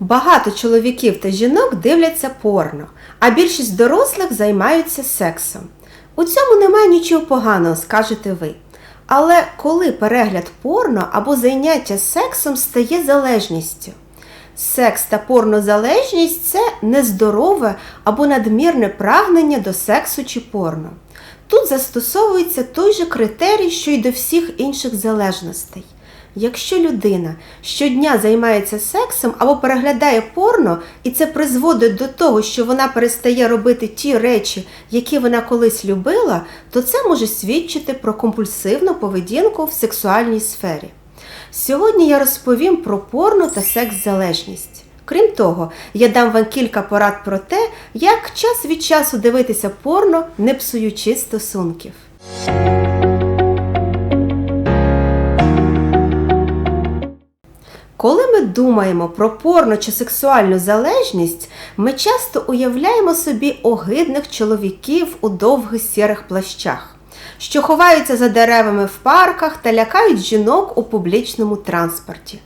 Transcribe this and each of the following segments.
Багато чоловіків та жінок дивляться порно, а більшість дорослих займаються сексом. У цьому немає нічого поганого, скажете ви. Але коли перегляд порно або заняття сексом стає залежністю? Секс та порнозалежність це нездорове або надмірне прагнення до сексу чи порно. Тут застосовується той же критерій, що й до всіх інших залежностей. Якщо людина щодня займається сексом або переглядає порно, і це призводить до того, що вона перестає робити ті речі, які вона колись любила, то це може свідчити про компульсивну поведінку в сексуальній сфері. Сьогодні я розповім про порно та секс-залежність. Крім того, я дам вам кілька порад про те, як час від часу дивитися порно, не псуючи стосунків. Коли ми думаємо про порно чи сексуальну залежність, ми часто уявляємо собі огидних чоловіків у довгих сірих плащах, що ховаються за деревами в парках та лякають жінок у публічному транспорті.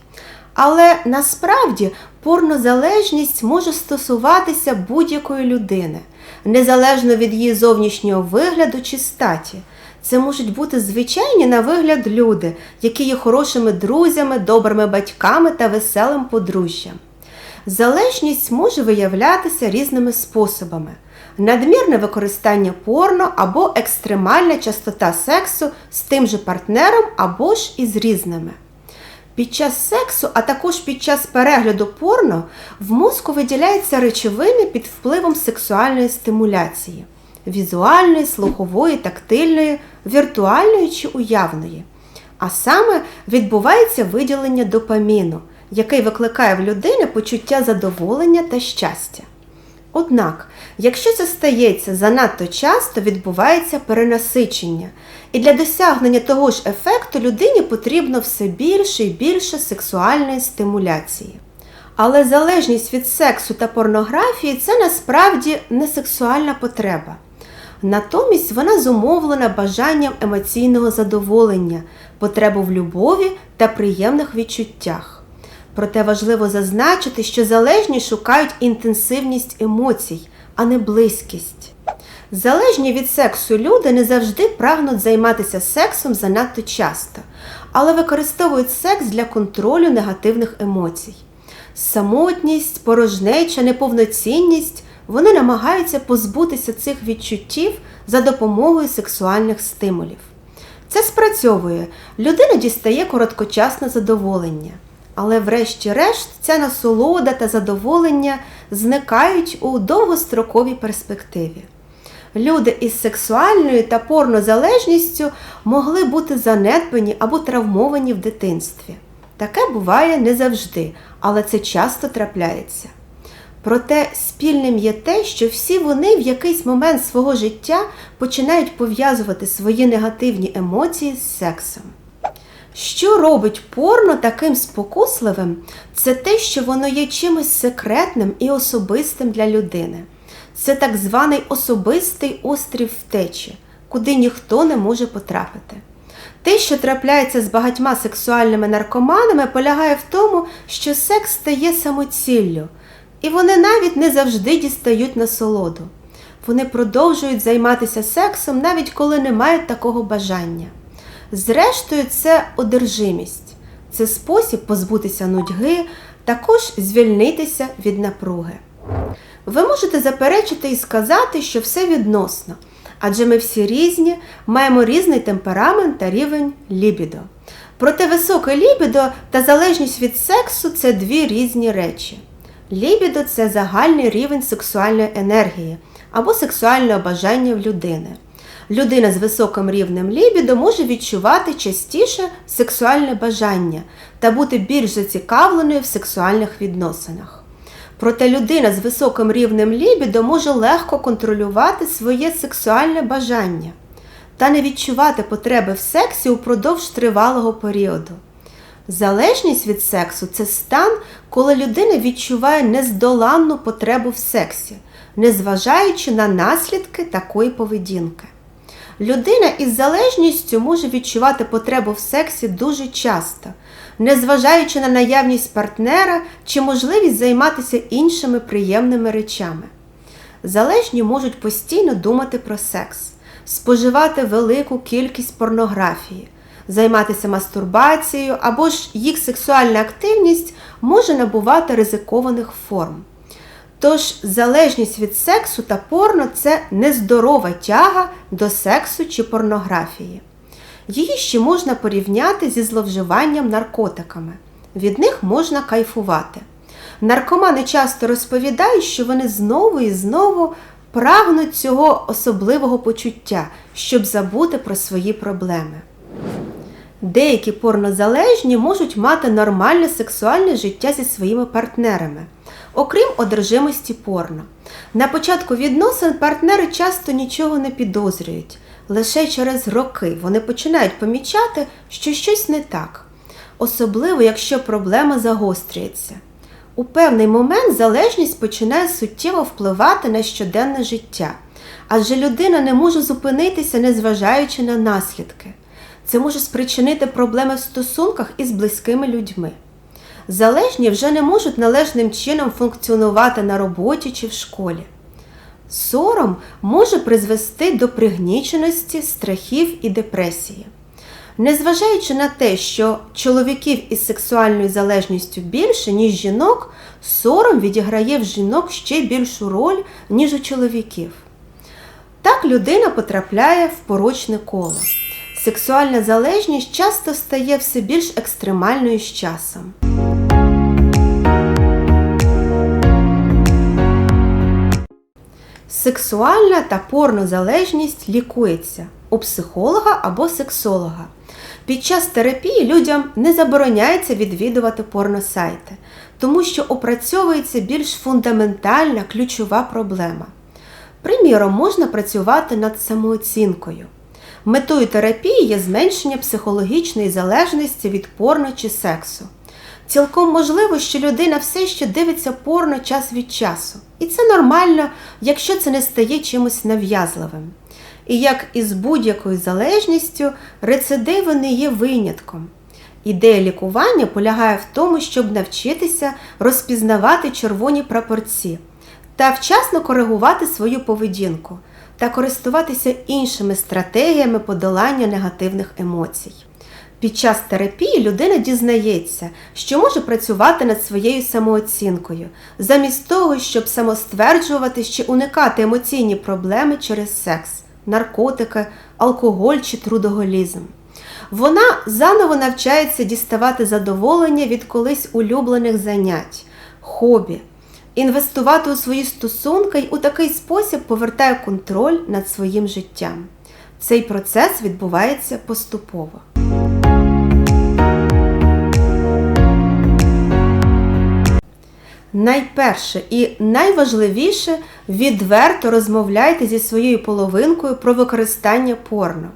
Але насправді порнозалежність може стосуватися будь-якої людини, незалежно від її зовнішнього вигляду чи статі. Це можуть бути звичайні на вигляд люди, які є хорошими друзями, добрими батьками та веселим подружжям. Залежність може виявлятися різними способами: надмірне використання порно або екстремальна частота сексу з тим же партнером або ж із різними. Під час сексу, а також під час перегляду порно в мозку виділяються речовини під впливом сексуальної стимуляції візуальної, слухової, тактильної, віртуальної чи уявної. А саме відбувається виділення допаміну, який викликає в людини почуття задоволення та щастя. Однак, якщо це стається занадто часто, відбувається перенасичення, і для досягнення того ж ефекту людині потрібно все більше і більше сексуальної стимуляції. Але залежність від сексу та порнографії це насправді не сексуальна потреба. Натомість вона зумовлена бажанням емоційного задоволення, потребу в любові та приємних відчуттях. Проте важливо зазначити, що залежні шукають інтенсивність емоцій, а не близькість. Залежні від сексу люди не завжди прагнуть займатися сексом занадто часто, але використовують секс для контролю негативних емоцій. Самотність, порожнеча, неповноцінність вони намагаються позбутися цих відчуттів за допомогою сексуальних стимулів. Це спрацьовує, людина дістає короткочасне задоволення, але, врешті-решт, ця насолода та задоволення зникають у довгостроковій перспективі. Люди із сексуальною та порнозалежністю могли бути занедбані або травмовані в дитинстві. Таке буває не завжди, але це часто трапляється. Проте спільним є те, що всі вони в якийсь момент свого життя починають пов'язувати свої негативні емоції з сексом. Що робить порно таким спокусливим, це те, що воно є чимось секретним і особистим для людини. Це так званий особистий острів втечі, куди ніхто не може потрапити. Те, що трапляється з багатьма сексуальними наркоманами, полягає в тому, що секс стає самоціллю. І вони навіть не завжди дістають насолоду. Вони продовжують займатися сексом, навіть коли не мають такого бажання. Зрештою, це одержимість, це спосіб позбутися нудьги, також звільнитися від напруги. Ви можете заперечити і сказати, що все відносно, адже ми всі різні, маємо різний темперамент та рівень лібідо. Проте високе лібідо та залежність від сексу це дві різні речі. Лібідо це загальний рівень сексуальної енергії або сексуального бажання в людини. Людина з високим рівнем лібідо може відчувати частіше сексуальне бажання та бути більш зацікавленою в сексуальних відносинах. Проте людина з високим рівнем лібідо може легко контролювати своє сексуальне бажання та не відчувати потреби в сексі упродовж тривалого періоду. Залежність від сексу це стан, коли людина відчуває нездоланну потребу в сексі, незважаючи на наслідки такої поведінки. Людина із залежністю може відчувати потребу в сексі дуже часто, незважаючи на наявність партнера чи можливість займатися іншими приємними речами. Залежні можуть постійно думати про секс, споживати велику кількість порнографії, займатися мастурбацією або ж їх сексуальна активність може набувати ризикованих форм. Тож залежність від сексу та порно це нездорова тяга до сексу чи порнографії. Її ще можна порівняти зі зловживанням наркотиками. Від них можна кайфувати. Наркомани часто розповідають, що вони знову і знову прагнуть цього особливого почуття, щоб забути про свої проблеми. Деякі порнозалежні можуть мати нормальне сексуальне життя зі своїми партнерами, окрім одержимості порно. На початку відносин партнери часто нічого не підозрюють. Лише через роки вони починають помічати, що щось не так, особливо якщо проблема загострюється. У певний момент залежність починає суттєво впливати на щоденне життя, адже людина не може зупинитися, незважаючи на наслідки. Це може спричинити проблеми в стосунках із близькими людьми. Залежні вже не можуть належним чином функціонувати на роботі чи в школі. Сором може призвести до пригніченості, страхів і депресії. Незважаючи на те, що чоловіків із сексуальною залежністю більше, ніж жінок, сором відіграє в жінок ще більшу роль, ніж у чоловіків. Так людина потрапляє в порочне коло. Сексуальна залежність часто стає все більш екстремальною з часом. Сексуальна та порнозалежність лікується у психолога або сексолога. Під час терапії людям не забороняється відвідувати порносайти, тому що опрацьовується більш фундаментальна ключова проблема. Приміром, можна працювати над самооцінкою. Метою терапії є зменшення психологічної залежності від порно чи сексу. Цілком можливо, що людина все ще дивиться порно час від часу. І це нормально, якщо це не стає чимось нав'язливим. І як і з будь-якою залежністю, рецидиви не є винятком. Ідея лікування полягає в тому, щоб навчитися розпізнавати червоні прапорці та вчасно коригувати свою поведінку та користуватися іншими стратегіями подолання негативних емоцій. Під час терапії людина дізнається, що може працювати над своєю самооцінкою, замість того, щоб самостверджувати чи уникати емоційні проблеми через секс, наркотики, алкоголь чи трудоголізм. Вона заново навчається діставати задоволення від колись улюблених занять, хобі, інвестувати у свої стосунки і у такий спосіб повертає контроль над своїм життям. Цей процес відбувається поступово. Найперше і найважливіше відверто розмовляйте зі своєю половинкою про використання порно.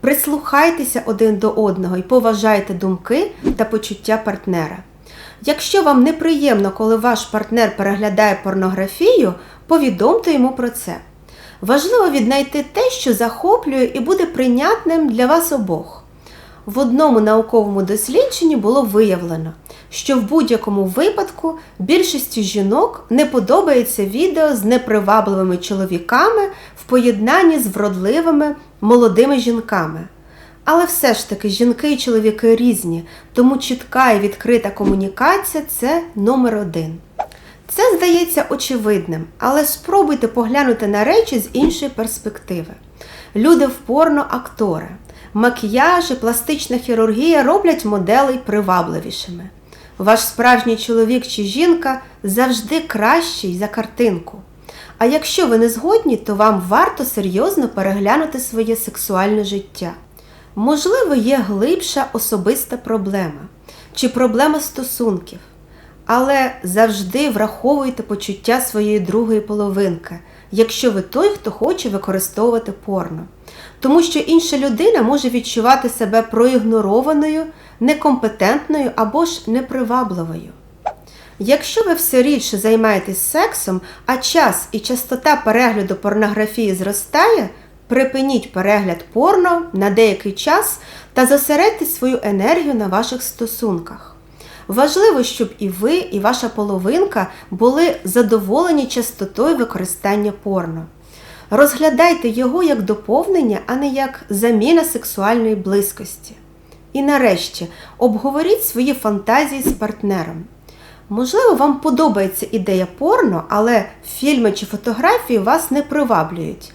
Прислухайтеся один до одного і поважайте думки та почуття партнера. Якщо вам неприємно, коли ваш партнер переглядає порнографію, повідомте йому про це. Важливо віднайти те, що захоплює і буде прийнятним для вас обох. В одному науковому дослідженні було виявлено, що в будь-якому випадку більшості жінок не подобається відео з непривабливими чоловіками в поєднанні з вродливими молодими жінками. Але все ж таки жінки і чоловіки різні, тому чітка і відкрита комунікація це номер один. Це здається очевидним, але спробуйте поглянути на речі з іншої перспективи. Люди в порно актори, макіяжі, пластична хірургія роблять моделей привабливішими. Ваш справжній чоловік чи жінка завжди кращий за картинку. А якщо ви не згодні, то вам варто серйозно переглянути своє сексуальне життя. Можливо, є глибша особиста проблема чи проблема стосунків, але завжди враховуйте почуття своєї другої половинки, якщо ви той, хто хоче використовувати порно. Тому що інша людина може відчувати себе проігнорованою, некомпетентною або ж непривабливою. Якщо ви все рідше займаєтесь сексом, а час і частота перегляду порнографії зростає, припиніть перегляд порно на деякий час та зосередьте свою енергію на ваших стосунках. Важливо, щоб і ви, і ваша половинка були задоволені частотою використання порно. Розглядайте його як доповнення, а не як заміна сексуальної близькості. І нарешті обговоріть свої фантазії з партнером. Можливо, вам подобається ідея порно, але фільми чи фотографії вас не приваблюють.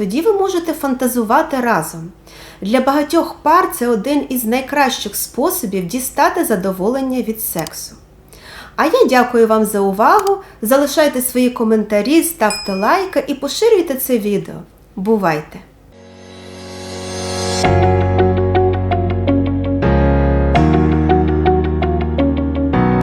Тоді ви можете фантазувати разом. Для багатьох пар це один із найкращих способів дістати задоволення від сексу. А я дякую вам за увагу. Залишайте свої коментарі, ставте лайки і поширюйте це відео. Бувайте!